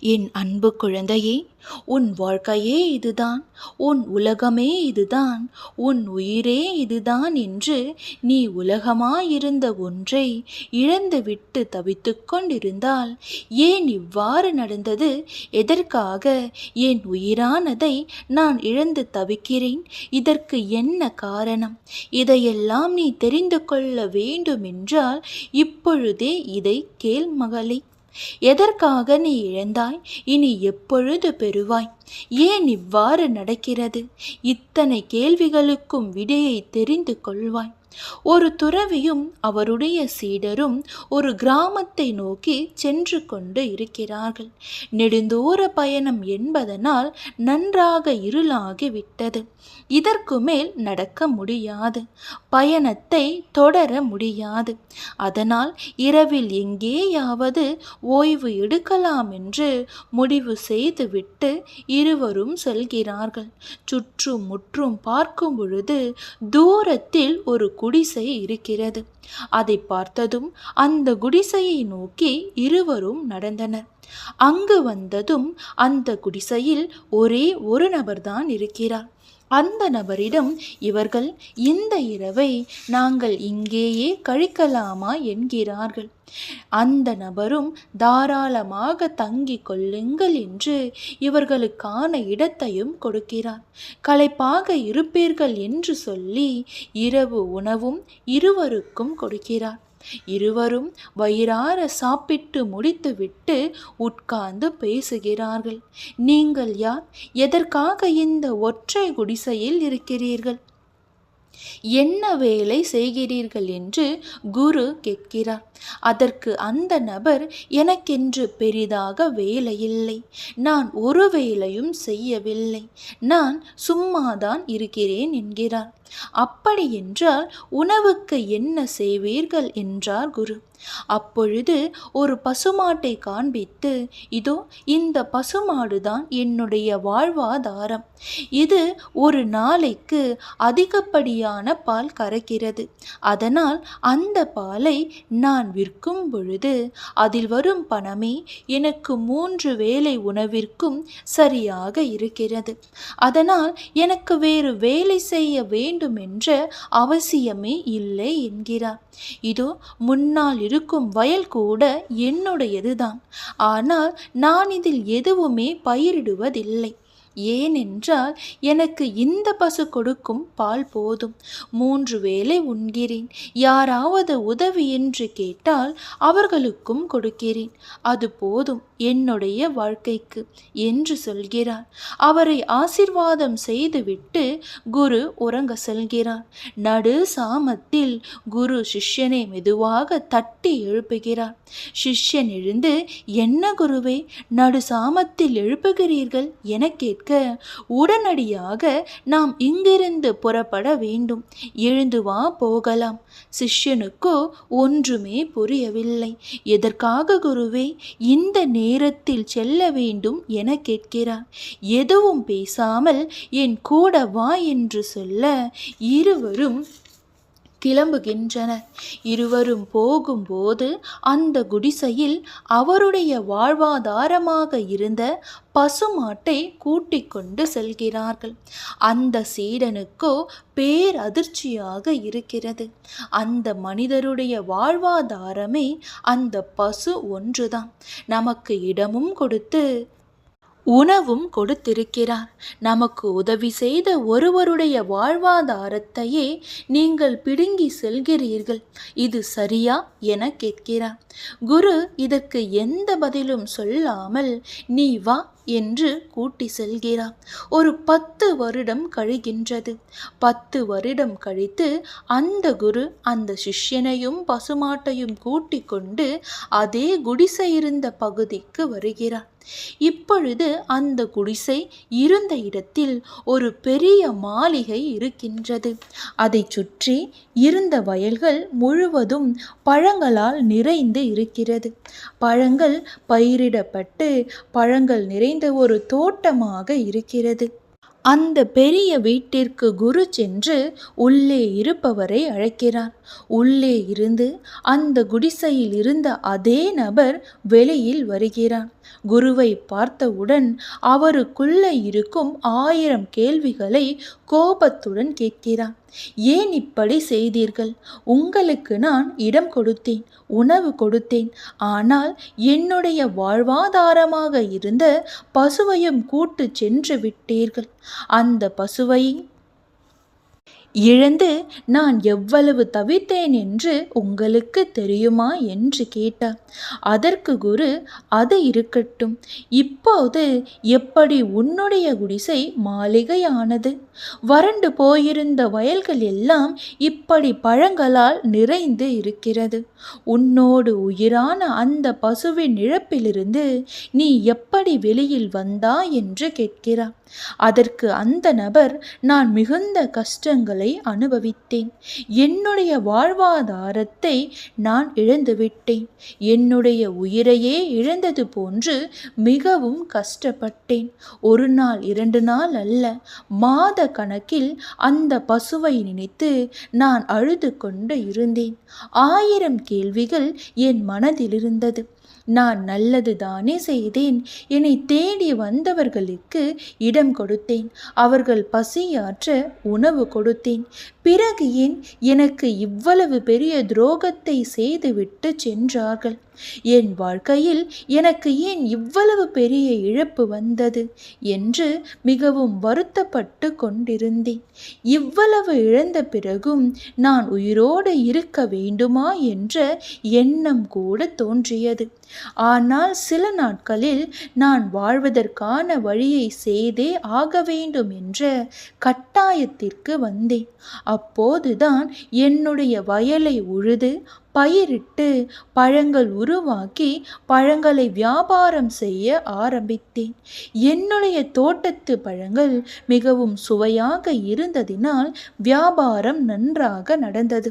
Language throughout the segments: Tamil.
என் அன்பு குழந்தையே உன் வாழ்க்கையே இதுதான். உன் உலகமே இதுதான். உன் உயிரே இதுதான் என்று நீ உலகமாயிருந்த ஒன்றை இழந்துவிட்டு தவித்து கொண்டிருந்தால் ஏன் இவ்வாறு நடந்தது? எதற்காக என் உயிரானதை நான் இழந்து தவிக்கிறேன்? இதற்கு என்ன காரணம்? இதையெல்லாம் நீ தெரிந்து கொள்ள வேண்டுமென்றால் இப்பொழுதே இதை கேள் மகளே. எதற்காக நீ இழந்தாய்? இனி எப்பொழுது பெறுவாய்? ஏன் இவ்வாறு நடக்கிறது? இத்தனை கேள்விகளுக்கும் விடையை தெரிந்து கொள்வாய். ஒரு துறவியும் அவருடைய சீடரும் ஒரு கிராமத்தை நோக்கி சென்று கொண்டு இருக்கிறார்கள். நெடுந்தூர பயணம் என்பதனால் நன்றாக இருளாகி விட்டது. இதற்கு மேல் நடக்க முடியாது. பயணத்தை தொடர முடியாது. அதனால் இரவில் எங்கேயாவது ஓய்வு எடுக்கலாம் என்று முடிவு செய்துவிட்டு இருவரும் செல்கிறார்கள். சுற்றும் முற்றும் பார்க்கும் பொழுது தூரத்தில் ஒரு குடிசை இருக்கிறது. அதை பார்த்ததும் அந்த குடிசையை நோக்கி இருவரும் நடந்தனர். அங்கு வந்ததும் அந்த குடிசையில் ஒரே ஒரு நபர்தான் இருக்கிறார். அந்த நபரிடம் இவர்கள் இந்த இரவை நாங்கள் இங்கேயே கழிக்கலாமா? என்கிறார்கள். அந்த நபரும் தாராளமாக தங்கிக் கொள்ளுங்கள் என்று இவர்களுக்கான இடத்தையும் கொடுக்கிறார். களைப்பாக இருப்பீர்கள் என்று சொல்லி இரவு உணவும் இருவருக்கும் கொடுக்கிறார். இருவரும் வயிறார சாப்பிட்டு முடித்துவிட்டு உட்கார்ந்து பேசுகிறார்கள். நீங்கள் யார்? எதற்காக இந்த ஒற்றை குடிசையில் இருக்கிறீர்கள்? என்ன வேலை செய்கிறீர்கள்? என்று குரு கேட்கிறார். அதற்கு அந்த நபர் எனக்கென்று பெரிதாக வேலை இல்லை நான் ஒரு வேலையும் செய்யவில்லை. நான் சும்மாதான் இருக்கிறேன் என்கிறார். அப்படி என்றால் உணவுக்கு என்ன செய்வீர்கள் என்றார் குரு. அப்பொழுது ஒரு பசுமாட்டை காண்பித்து இதோ இந்த பசுமாடுதான் என்னுடைய வாழ்வாதாரம். இது ஒரு நாளைக்கு அதிகப்படியான பால் கறக்கிறது. அதனால் அந்த பாலை நான் விற்கும் பொழுது அதில் வரும் பணமே எனக்கு மூன்று வேலை உணவிற்கும் சரியாக இருக்கிறது. அதனால் எனக்கு வேறு வேலை செய்ய வேண்டும் என்ற அவசியமே இல்லை என்கிறார். இதோ முன்னால் இருக்கும் வயல் கூட என்னுடையதுதான். ஆனால் நான் இதில் எதுவுமே பயிரிடுவதில்லை. ஏனென்றால் எனக்கு இந்த பசு கொடுக்கும் பால் போதும். மூன்று வேளை உண்கிறேன். யாராவது உதவி என்று கேட்டால் அவர்களுக்கும் கொடுக்கிறேன். அது போதும் என்னுடைய வாழ்க்கைக்கு என்று சொல்கிறார் அவரை ஆசிர்வாதம் செய்துவிட்டு குரு உறங்க செல்கிறார் நடு சாமத்தில் குரு சிஷ்யனை மெதுவாக தட்டி எழுப்புகிறார் சிஷ்யன் எழுந்து என்ன குருவே நடு சாமத்தில் எழுப்புகிறீர்கள்? என கேட்க உடனடியாக நாம் இங்கிருந்து புறப்பட வேண்டும். எழுந்து வா போகலாம். சிஷ்யனுக்கோ ஒன்றுமே புரியவில்லை. எதற்காக குருவே இந்த நேரத்தில் செல்ல வேண்டும்? என கேட்கிறார். எதுவும் பேசாமல் என் கூட வா என்று சொல்ல இருவரும் கிளம்புகின்றனர் இருவரும் போகும்போது அந்த குடிசையில் அவருடைய வாழ்வாதாரமாக இருந்த பசுமாட்டை கூட்டிக் கொண்டு செல்கிறார்கள். அந்த சீடனுக்கோ பேரதிர்ச்சியாக இருக்கிறது. அந்த மனிதருடைய வாழ்வாதாரமே அந்த பசு ஒன்றுதான். நமக்கு இடமும் கொடுத்து உணவும் கொடுத்திருக்கிறார். நமக்கு உதவி செய்த ஒருவருடைய வாழ்வாதாரத்தையே நீங்கள் பிடுங்கி செல்கிறீர்கள். இது சரியா என கேட்கிறார். குரு இதற்கு எந்த பதிலும் சொல்லாமல் நீ வா என்று கூட்டி செல்கிறார் ஒரு பத்து வருடம் கழிகின்றது. பத்து வருடம் கழித்து அந்த குரு அந்த சிஷ்யனையும் பசுமாட்டையும் கூட்டி கொண்டு அதே குடிசை இருந்த பகுதிக்கு வருகிறார். இப்பொழுது அந்த குடிசை இருந்த இடத்தில் ஒரு பெரிய மாளிகை இருக்கின்றது. அதை சுற்றி இருந்த வயல்கள் முழுவதும் பழங்களால் நிறைந்து இருக்கிறது. பழங்கள் பயிரிடப்பட்டு பழங்கள் நிறை நிறைந்த ஒரு தோட்டமாக இருக்கிறது. அந்த பெரிய வீட்டிற்கு குரு சென்று உள்ளே இருப்பவரை அழைக்கிறார். உள்ளே இருந்து அந்த குடிசையில் இருந்த அதே நபர் வெளியில் வருகிறார். குருவை பார்த்தவுடன் அவருக்குள்ளே இருக்கும் ஆயிரம் கேள்விகளை கோபத்துடன் கேட்கிறான். ஏன் இப்படி செய்தீர்கள்? உங்களுக்கு நான் இடம் கொடுத்தேன் உணவு கொடுத்தேன். ஆனால் என்னுடைய வாழ்வாதாரமாக இருந்த பசுவையும் கூட்டு சென்று விட்டீர்கள். அந்த பசுவை இழந்து நான் எவ்வளவு தவித்தேன் என்று உங்களுக்கு தெரியுமா என்று கேட்டார். அதற்கு குரு அது இருக்கட்டும். இப்போது எப்படி உன்னுடைய குடிசை மாளிகையானது? வறண்டு போயிருந்த வயல்கள் எல்லாம் இப்படி பழங்களால் நிறைந்து இருக்கிறது. உன்னோடு உயிரான அந்த பசுவின் இழப்பிலிருந்து நீ எப்படி வெளியில் வந்தா? என்று கேட்கிறார். அதற்கு அந்த நபர் நான் மிகுந்த கஷ்டங்களை அனுபவித்தேன். என்னுடைய வாழ்வாதாரத்தை நான் இழந்துவிட்டேன். என்னுடைய உயிரையே இழந்தது போன்று மிகவும் கஷ்டப்பட்டேன். ஒரு நாள் இரண்டு நாள் அல்ல மாத கணக்கில் அந்த பசுவை நினைத்து நான் அழுது கொண்டு இருந்தேன். ஆயிரம் கேள்விகள் என் மனதில் இருந்தது. நான் நல்லது தானே செய்தேன். என்னை தேடி வந்தவர்களுக்கு இடம் கொடுத்தேன். அவர்கள் பசியாற்ற உணவு கொடுத்தேன். பிறகு ஏன் எனக்கு இவ்வளவு பெரிய துரோகத்தை செய்துவிட்டு சென்றார்கள்? என் வாழ்க்கையில் எனக்கு ஏன் இவ்வளவு பெரிய இழப்பு வந்தது என்று மிகவும் வருத்தப்பட்டு கொண்டிருந்தேன். இவ்வளவு இழந்த பிறகும் நான் உயிரோடு இருக்க வேண்டுமா என்ற எண்ணம் கூட தோன்றியது. ஆனால் சில நாட்களில் நான் வாழ்வதற்கான வழியை செய்தே ஆக வேண்டும் என்ற கட்டாயத்திற்கு வந்தேன். அப்போதுதான் என்னுடைய வயலை உழுது பயிரிட்டு பழங்கள் உருவாக்கி பழங்களை வியாபாரம் செய்ய ஆரம்பித்தேன். என்னுடைய தோட்டத்து பழங்கள் மிகவும் சுவையாக இருந்ததினால் வியாபாரம் நன்றாக நடந்தது.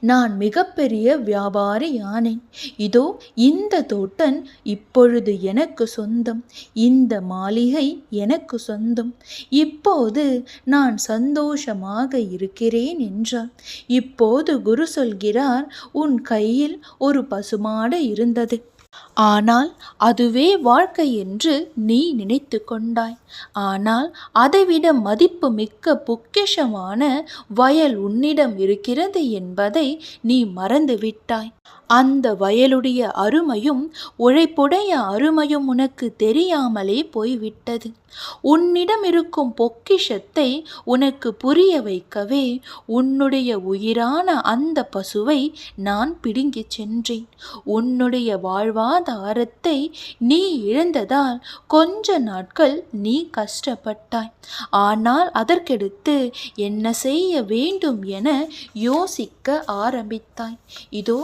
நான் மிகப்பெரிய வியாபாரி யானேன் இதோ இந்த தோட்டன் இப்பொழுது எனக்கு சொந்தம். இந்த மாளிகை எனக்கு சொந்தம். இப்போது நான் சந்தோஷமாக இருக்கிறேன் என்றார் இப்போது குரு சொல்கிறார் உன் கையில் ஒரு பசுமாடு இருந்தது. ஆனால் அதுவே வாழ்க்கை என்று நீ நினைத்து கொண்டாய். ஆனால் அதைவிட மதிப்பு மிக்க பொக்கிஷமான வயல் உன்னிடம் இருக்கிறது என்பதை நீ மறந்துவிட்டாய். அந்த வயலுடைய அருமையும் உழைப்புடைய அருமையும் உனக்கு தெரியாமலே போய்விட்டது. உன்னிடம் இருக்கும் பொக்கிஷத்தை உனக்கு புரிய வைக்கவே உன்னுடைய உயிரான அந்த பசுவை நான் பிடுங்கிச் சென்றேன். உன்னுடைய வாழ்வாதாரத்தை நீ இழந்ததால் கொஞ்ச நாட்கள் நீ கஷ்டப்பட்டாய். ஆனால் அதற்கெடுத்து என்ன செய்ய வேண்டும் என யோசிக்க ஆரம்பித்தாய். இதோ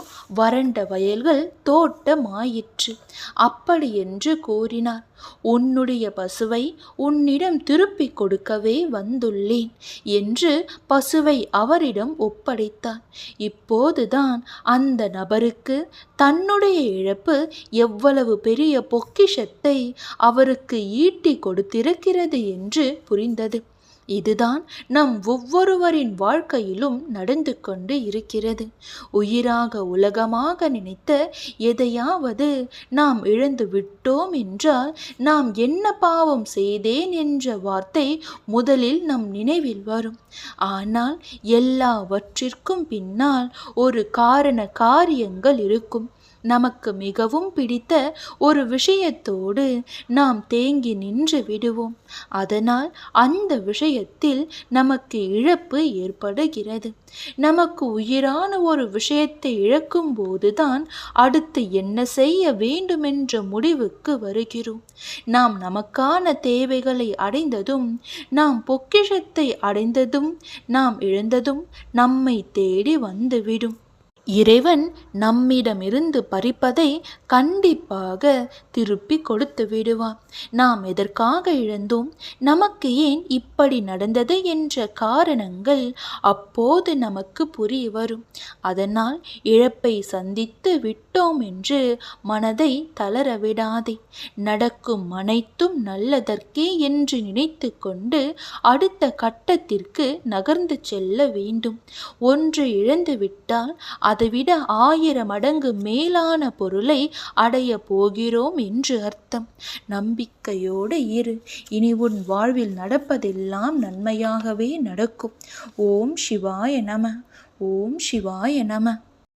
வறண்ட வயல்கள் தோட்டமாயிற்று. அப்படியென்று கூறினார். உன்னுடைய பசுவை உன்னிடம் திருப்பிக் கொடுக்கவே வந்துள்ளேன் என்று பசுவை அவரிடம் ஒப்படைத்தார். இப்போதுதான் அந்த நபருக்கு தன்னுடைய இழப்பு எவ்வளவு பெரிய பொக்கிஷத்தை அவருக்கு ஈட்டி கொடுத்திருக்கிறது என்று புரிந்தது. இதுதான் நம் ஒவ்வொருவரின் வாழ்க்கையிலும் நடந்து கொண்டு இருக்கிறது. உயிராக உலகமாக நினைத்த எதையாவது நாம் இழந்து விட்டோம் என்றால் நாம் என்ன பாவம் செய்தேன் என்ற வார்த்தை முதலில் நம் நினைவில் வரும். ஆனால் எல்லாவற்றிற்கும் பின்னால் ஒரு காரண காரியங்கள் இருக்கும். நமக்கு மிகவும் பிடித்த ஒரு விஷயத்தோடு நாம் தேங்கி நின்று விடுவோம். அதனால் அந்த விஷயத்தில் நமக்கு இழப்பு ஏற்படுகிறது. நமக்கு உயிரான ஒரு விஷயத்தை இழக்கும் போதுதான் அடுத்து என்ன செய்ய வேண்டுமென்ற முடிவுக்கு வருகிறோம். நாம் நமக்கான தேவைகளை அடைந்ததும் நாம் பொக்கிஷத்தை அடைந்ததும் நாம் இழந்ததும் நம்மை தேடி வந்துவிடும். இறைவன் நம்மிடமிருந்து பறிப்பதை கண்டிப்பாக திருப்பி கொடுத்து விடுவான். நாம் எதற்காக இழந்தோம்? நமக்கு ஏன் இப்படி நடந்தது என்ற காரணங்கள் அப்போது நமக்கு புரிய வரும். அதனால் இழப்பை சந்தித்து விட்டோம் என்று மனதை தளர விடாதே. நடக்கும் அனைத்தும் நல்லதற்கே என்று நினைத்து கொண்டு அடுத்த கட்டத்திற்கு நகர்ந்து செல்ல வேண்டும். ஒன்று இழந்து விட்டால் அதைவிட ஆயிரம் மடங்கு மேலான பொருளை அடைய போகிறோம் என்று அர்த்தம். நம்பிக்கையோடு இரு. இனி உன் வாழ்வில் நடப்பதெல்லாம் நன்மையாகவே நடக்கும். ஓம் சிவாய நம. ஓம் சிவாய நம.